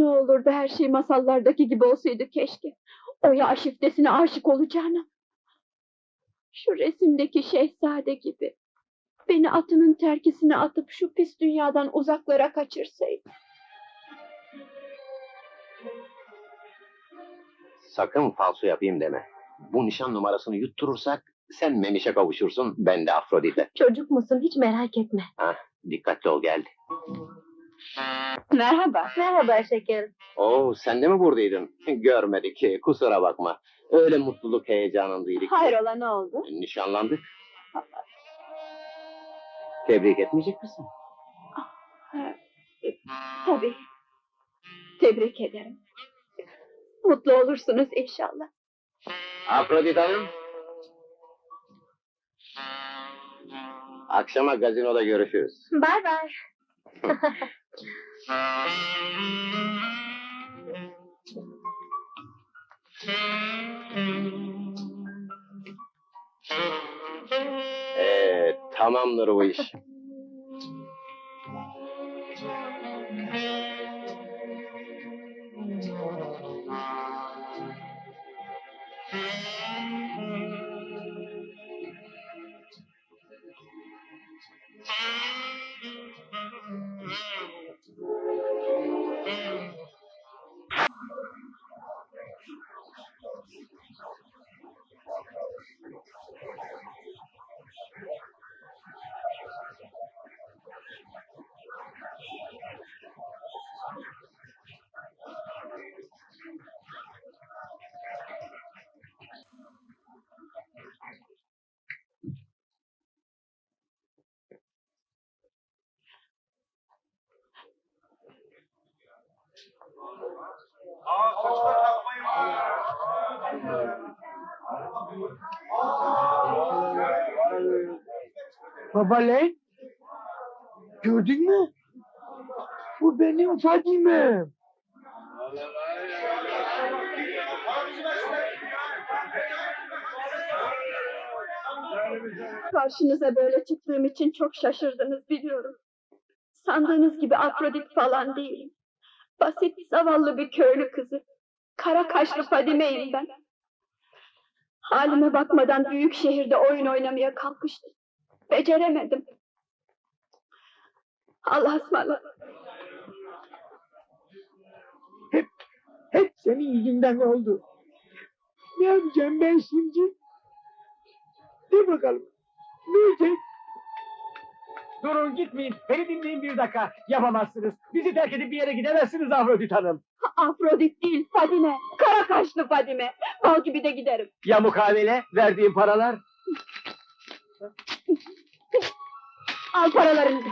Ne olurdu her şey masallardaki gibi olsaydı keşke. Oya aşiftesine aşık olacağına. Şu resimdeki şehzade gibi. Beni atının terkisine atıp şu pis dünyadan uzaklara kaçırsaydı. Sakın falso yapayım deme. Bu nişan numarasını yutturursak sen Memiş'e kavuşursun, ben de Afrodit'e. Çocuk musun hiç merak etme. Dikkatli ol geldi. Merhaba. Merhaba şekerim. Oo sen de mi buradaydın? Görmedik, kusura bakma. Öyle mutluluk heyecanındaydık. Hayrola ne oldu? Nişanlandık. Tebrik etmeyecek misin? Tabii. Tebrik ederim. Mutlu olursunuz inşallah. Afrodit Hanım. Akşama gazinoda görüşürüz. Bay bay. Ee, tamamdır bu iş. Baba lan. Gördün mü? Bu benim Fadime. Karşınıza böyle çıktığım için çok şaşırdınız biliyorum. Sandığınız gibi Afrodit falan değilim. Basit, zavallı bir köylü kızı. Kara kaşlı Fadime'yim ben. Halime bakmadan büyük şehirde oyun oynamaya kalkıştım. Beceremedim. Allah'a ısmarladık. Hep senin yüzünden oldu. Ne yapacağım ben şimdi? De bakalım. Ne olacak? Durun gitmeyin. Beni dinleyin bir dakika. Yapamazsınız. Bizi terk edip bir yere gidemezsiniz Afrodit Hanım. Afrodit değil, Fadime. Kara kaşlı Fadime. Bal gibi de giderim. Ya mukavele? Verdiğim paralar? Al paralarınızı.